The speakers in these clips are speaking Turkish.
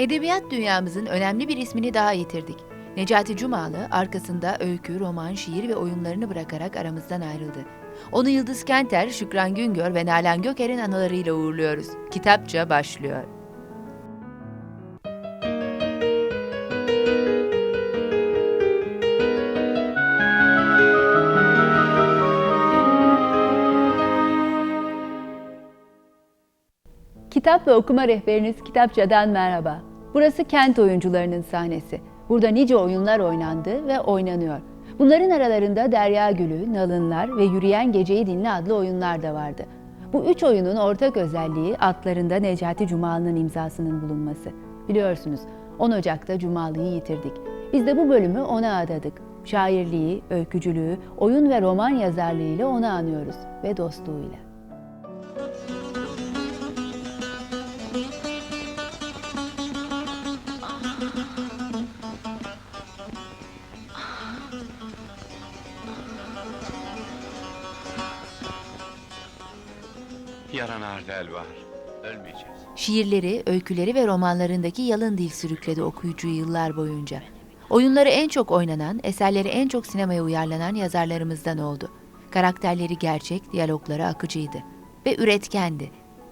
Edebiyat dünyamızın önemli bir ismini daha yitirdik. Necati Cumalı arkasında öykü, roman, şiir ve oyunlarını bırakarak aramızdan ayrıldı. Onu Yıldız Kenter, Şükran Güngör ve Nalan Göker'in anılarıyla uğurluyoruz. Kitapça başlıyor. Kitap ve okuma rehberiniz Kitapça'dan merhaba. Burası kent oyuncularının sahnesi. Burada nice oyunlar oynandı ve oynanıyor. Bunların aralarında Derya Gülü, Nalınlar ve Yürüyen Geceyi Dinle adlı oyunlar da vardı. Bu üç oyunun ortak özelliği atlarında Necati Cumalı'nın imzasının bulunması. Biliyorsunuz 10 Ocak'ta Cumalı'yı yitirdik. Biz de bu bölümü ona adadık. Şairliği, öykücülüğü, oyun ve roman yazarlığıyla onu anıyoruz ve dostluğuyla. Ardel var. Ölmeyeceğiz. Şiirleri, öyküleri ve romanlarındaki yalın dil sürükledi okuyucuyu yıllar boyunca. Oyunları en çok oynanan, eserleri en çok sinemaya uyarlanan yazarlarımızdan oldu. Karakterleri gerçek, diyalogları akıcıydı. Ve üretkendi.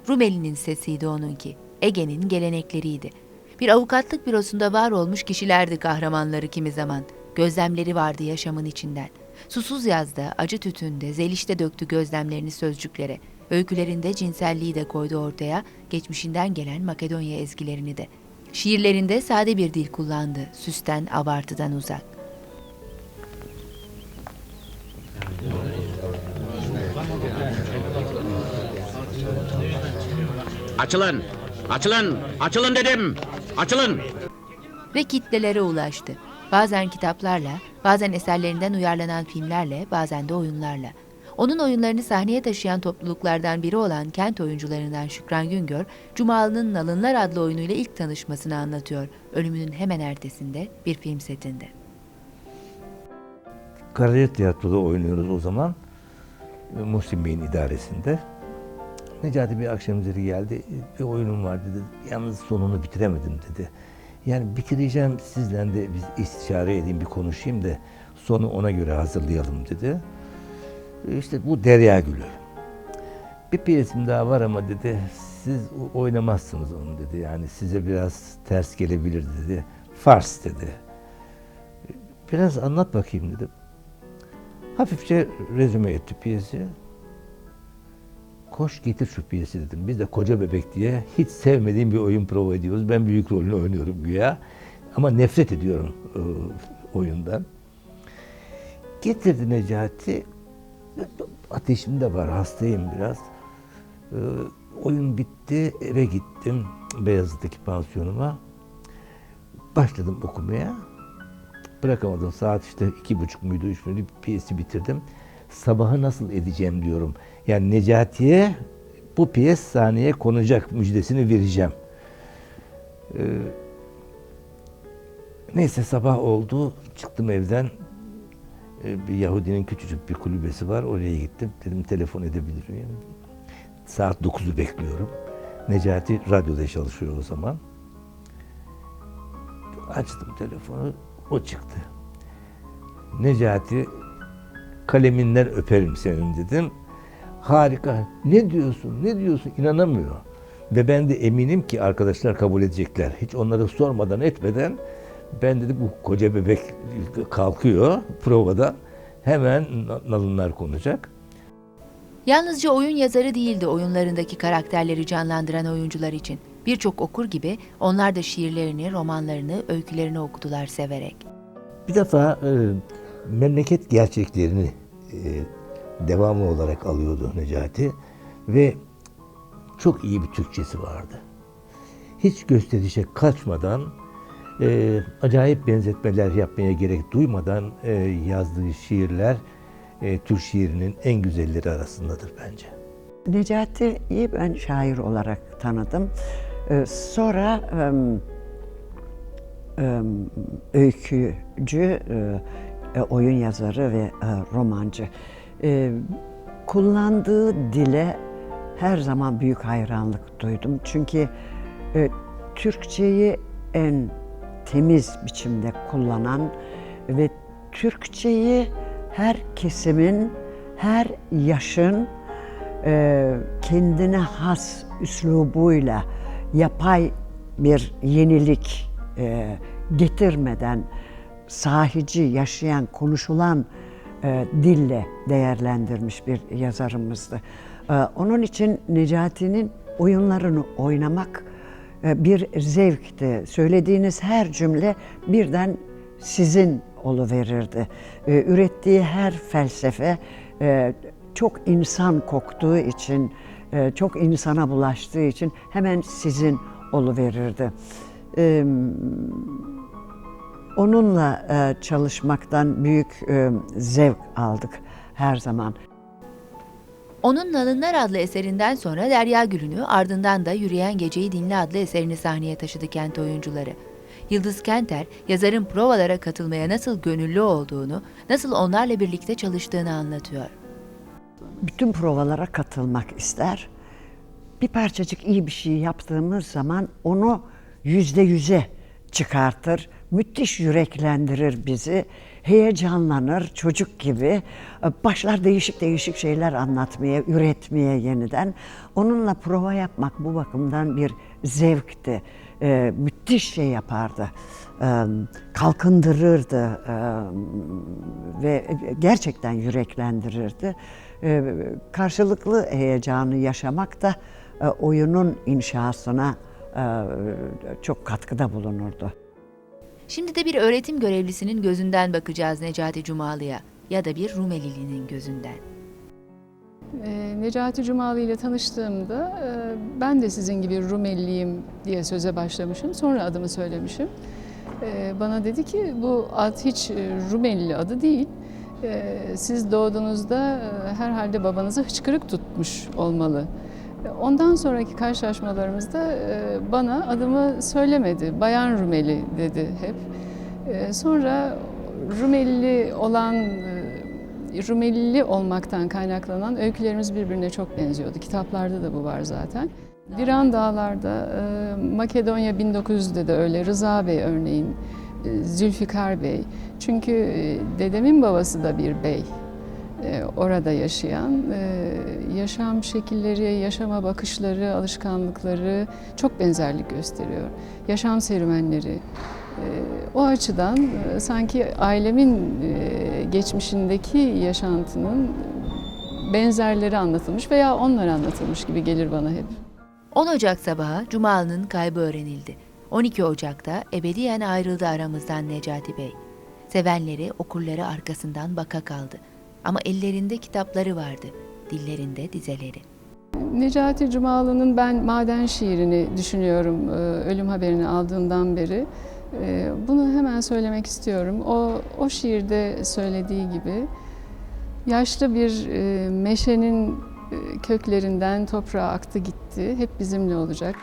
Rumeli'nin sesiydi onunki. Ege'nin gelenekleriydi. Bir avukatlık bürosunda var olmuş kişilerdi kahramanları kimi zaman. Gözlemleri vardı yaşamın içinden. Susuz yazda, acı tütünde, zelişte döktü gözlemlerini sözcüklere. Öykülerinde cinselliği de koydu ortaya, geçmişinden gelen Makedonya ezgilerini de. Şiirlerinde sade bir dil kullandı, süsten, abartıdan uzak. Açılın! Açılın! Açılın dedim! Açılın! ve kitlelere ulaştı. Bazen kitaplarla, bazen eserlerinden uyarlanan filmlerle, bazen de oyunlarla. Onun oyunlarını sahneye taşıyan topluluklardan biri olan kent oyuncularından Şükran Güngör, Cumalı'nın Nalınlar adlı oyunuyla ilk tanışmasını anlatıyor. Ölümünün hemen ertesinde bir film setinde. Karaca Tiyatro'da oynuyoruz o zaman. E, Muhsin Bey'in idaresinde. Necati bir akşam üzeri geldi. Bir oyunum var dedi. Yalnız sonunu bitiremedim dedi. Yani bitireceğim sizden de biz istişare edeyim bir konuşayım da sonu ona göre hazırlayalım dedi. İşte bu Derya Gülü. Bir piyesim daha var ama dedi siz oynamazsınız onu dedi. Yani size biraz ters gelebilir dedi. Fars dedi. Biraz anlat bakayım dedim. Hafifçe rezüme etti piyesi. Koş getir şu piyesi dedim. Biz de koca bebek diye hiç sevmediğim bir oyun prova ediyoruz. Ben büyük rolünü oynuyorum güya. Ama nefret ediyorum e, oyundan. Getirdi Necati. Ateşim de var, hastayım biraz. E, oyun bitti, eve gittim Beyazıt'taki pansiyonuma. Başladım okumaya. Bırakamadım. Saat işte iki buçuk muydu, üç müydü piyesi bitirdim. Sabahı nasıl edeceğim diyorum. Yani Necati'ye bu piyes sahneye konacak müjdesini vereceğim. Ee, neyse sabah oldu. Çıktım evden. Ee, bir Yahudinin küçücük bir kulübesi var. Oraya gittim. Dedim telefon edebilir miyim? Saat 9'u bekliyorum. Necati radyoda çalışıyor o zaman. Açtım telefonu. O çıktı. Necati kaleminden öperim senin dedim. Harika. Ne diyorsun? Ne diyorsun? İnanamıyor. Ve ben de eminim ki arkadaşlar kabul edecekler. Hiç onları sormadan etmeden ben dedi bu koca bebek kalkıyor provada. Hemen nalınlar konacak. Yalnızca oyun yazarı değildi oyunlarındaki karakterleri canlandıran oyuncular için. Birçok okur gibi onlar da şiirlerini, romanlarını, öykülerini okudular severek. Bir defa e, memleket gerçeklerini e, devamlı olarak alıyordu Necati ve çok iyi bir Türkçesi vardı. Hiç gösterişe kaçmadan, e, acayip benzetmeler yapmaya gerek duymadan e, yazdığı şiirler e, Türk şiirinin en güzelleri arasındadır bence. Necati'yi ben şair olarak tanıdım. Ee, Sonra em, em, öykücü, e, e, oyun yazarı ve e, romancı. E, Kullandığı dile her zaman büyük hayranlık duydum. Çünkü e, Türkçeyi en temiz biçimde kullanan ve Türkçeyi her kesimin, her yaşın e, kendine has üslubuyla yapay bir yenilik e, getirmeden sahici, yaşayan, konuşulan e, dille değerlendirmiş bir yazarımızdı. E, onun için Necati'nin oyunlarını oynamak bir zevkti. Söylediğiniz her cümle birden sizin verirdi. Ürettiği her felsefe e, çok insan koktuğu için, e, çok insana bulaştığı için hemen sizin verirdi. E, Onunla e, çalışmaktan büyük e, zevk aldık her zaman. Onun Nalınlar adlı eserinden sonra Derya Gül'ünü ardından da Yürüyen Geceyi Dinle adlı eserini sahneye taşıdı kent oyuncuları. Yıldız Kenter, yazarın provalara katılmaya nasıl gönüllü olduğunu, nasıl onlarla birlikte çalıştığını anlatıyor. Bütün provalara katılmak ister. Bir parçacık iyi bir şey yaptığımız zaman onu yüzde yüze çıkartır. Müthiş yüreklendirir bizi. Heyecanlanır çocuk gibi. Başlar değişik değişik şeyler anlatmaya, üretmeye yeniden. Onunla prova yapmak bu bakımdan bir zevkti. Ee, müthiş şey yapardı. Ee, kalkındırırdı ee, ve gerçekten yüreklendirirdi. Ee, karşılıklı heyecanı yaşamak da e, oyunun inşasına e, çok katkıda bulunurdu. Şimdi de bir öğretim görevlisinin gözünden bakacağız Necati Cumalı'ya ya da bir Rumelili'nin gözünden. Ee, Necati Cumalı ile tanıştığımda e, ben de sizin gibi Rumeliyim diye söze başlamışım. Sonra adımı söylemişim. Ee, Bana dedi ki bu ad hiç e, Rumeli adı değil. Ee, Siz doğduğunuzda e, herhalde babanızı hıçkırık tutmuş olmalı. E, Ondan sonraki karşılaşmalarımızda e, bana adımı söylemedi. Bayan Rumeli dedi hep. E, Sonra Rumeli olan Rumelili olmaktan kaynaklanan öykülerimiz birbirine çok benziyordu. Kitaplarda da bu var zaten. Viran Dağlar'da, Makedonya 1900'de de öyle, Rıza Bey örneğin, Zülfikar Bey. Çünkü dedemin babası da bir bey. E, orada yaşayan, e, yaşam şekilleri, yaşama bakışları, alışkanlıkları çok benzerlik gösteriyor. Yaşam serüvenleri. E, O açıdan sanki ailemin geçmişindeki yaşantının benzerleri anlatılmış veya onlar anlatılmış gibi gelir bana hep. 10 Ocak sabahı Cumalı'nın kaybı öğrenildi. 12 Ocak'ta ebediyen ayrıldı aramızdan Necati Bey. Sevenleri, okurları arkasından baka kaldı. Ama ellerinde kitapları vardı, dillerinde dizeleri. Necati Cumalı'nın ben maden şiirini düşünüyorum e, ölüm haberini aldığımdan beri. E, Bunu hemen söylemek istiyorum. O, o şiirde söylediği gibi yaşlı bir e, meşenin köklerinden toprağa aktı gitti. Hep bizimle olacak.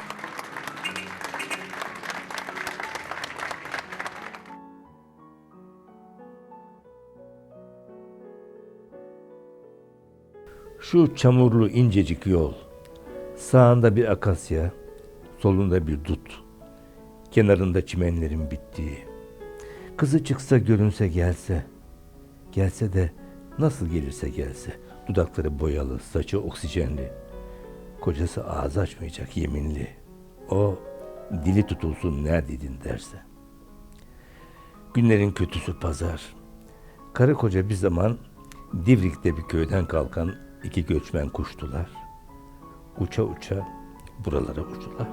Şu çamurlu incecik yol. Sağında bir akasya, solunda bir dut. Kenarında çimenlerin bittiği. Kızı çıksa görünse gelse. Gelse de nasıl gelirse gelse. Dudakları boyalı, saçı oksijenli. Kocası ağız açmayacak yeminli. O dili tutulsun neredeydin derse. Günlerin kötüsü pazar. Karı koca bir zaman Divrik'te bir köyden kalkan iki göçmen kuştular. Uça uça buralara uçtular.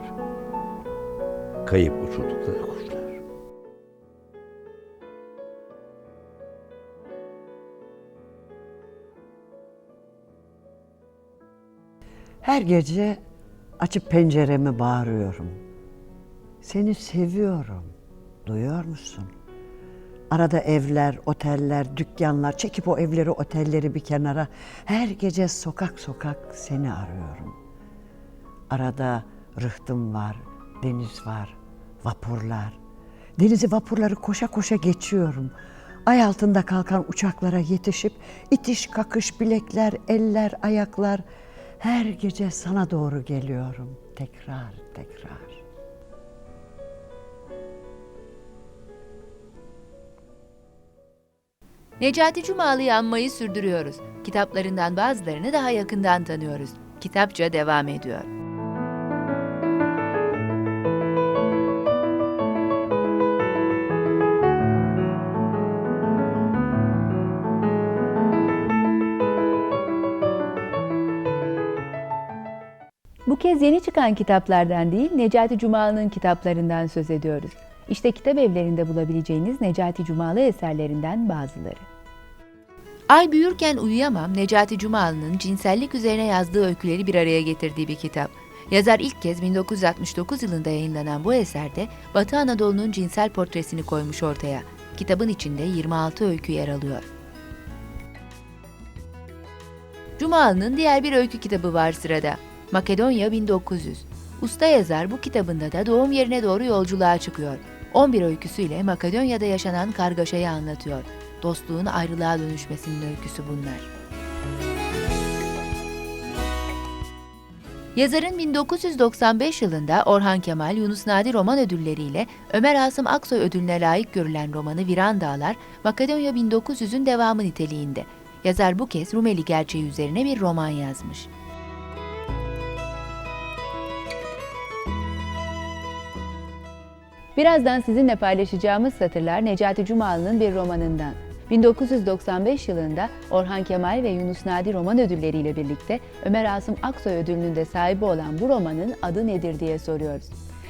Kayıp uçurdukları kuşlar. Her gece açıp penceremi bağırıyorum. Seni seviyorum. Duyuyor musun? Arada evler, oteller, dükkanlar, çekip o evleri, otelleri bir kenara. Her gece sokak sokak seni arıyorum. Arada rıhtım var, deniz var, vapurlar. Denizi vapurları koşa koşa geçiyorum. Ay altında kalkan uçaklara yetişip itiş kakış bilekler, eller, ayaklar. Her gece sana doğru geliyorum tekrar tekrar. Necati Cumalı'yı anmayı sürdürüyoruz. Kitaplarından bazılarını daha yakından tanıyoruz. Kitapça devam ediyor. Bu kez yeni çıkan kitaplardan değil, Necati Cumalı'nın kitaplarından söz ediyoruz. İşte kitap evlerinde bulabileceğiniz Necati Cumalı eserlerinden bazıları. Ay büyürken uyuyamam Necati Cumalı'nın cinsellik üzerine yazdığı öyküleri bir araya getirdiği bir kitap. Yazar ilk kez 1969 yılında yayınlanan bu eserde Batı Anadolu'nun cinsel portresini koymuş ortaya. Kitabın içinde 26 öykü yer alıyor. Cumalı'nın diğer bir öykü kitabı var sırada. Makedonya 1900. Usta yazar bu kitabında da doğum yerine doğru yolculuğa çıkıyor. 11 öyküsüyle Makedonya'da yaşanan kargaşayı anlatıyor. Dostluğun ayrılığa dönüşmesinin öyküsü bunlar. Yazarın 1995 yılında Orhan Kemal, Yunus Nadi roman ödülleriyle Ömer Asım Aksoy ödülüne layık görülen romanı Viran Dağlar, Makedonya 1900'ün devamı niteliğinde. Yazar bu kez Rumeli gerçeği üzerine bir roman yazmış. Birazdan sizinle paylaşacağımız satırlar Necati Cumalı'nın bir romanından. 1995 yılında Orhan Kemal ve Yunus Nadi roman ödülleriyle birlikte Ömer Asım Aksoy ödülünün de sahibi olan bu romanın adı nedir diye soruyoruz.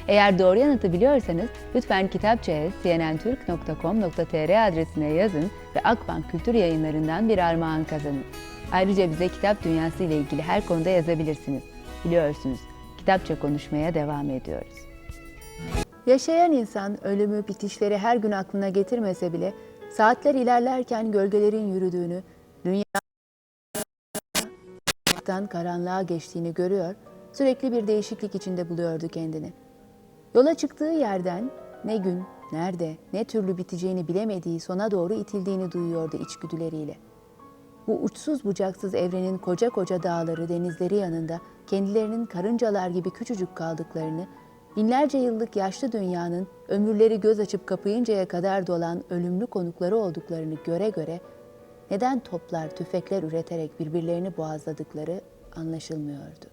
Eğer doğru yanıtı biliyorsanız lütfen kitapçaya cnntürk.com.tr adresine yazın ve Akbank Kültür Yayınları'ndan bir armağan kazanın. Ayrıca bize kitap dünyası ile ilgili her konuda yazabilirsiniz. Biliyorsunuz, kitapça konuşmaya devam ediyoruz. Yaşayan insan ölümü, bitişleri her gün aklına getirmese bile saatler ilerlerken gölgelerin yürüdüğünü, dünyadan karanlığa geçtiğini görüyor, sürekli bir değişiklik içinde buluyordu kendini. Yola çıktığı yerden ne gün, nerede, ne türlü biteceğini bilemediği sona doğru itildiğini duyuyordu içgüdüleriyle. Bu uçsuz bucaksız evrenin koca koca dağları, denizleri yanında kendilerinin karıncalar gibi küçücük kaldıklarını, binlerce yıllık yaşlı dünyanın ömürleri göz açıp kapayıncaya kadar dolan ölümlü konukları olduklarını göre göre neden toplar, tüfekler üreterek birbirlerini boğazladıkları anlaşılmıyordu.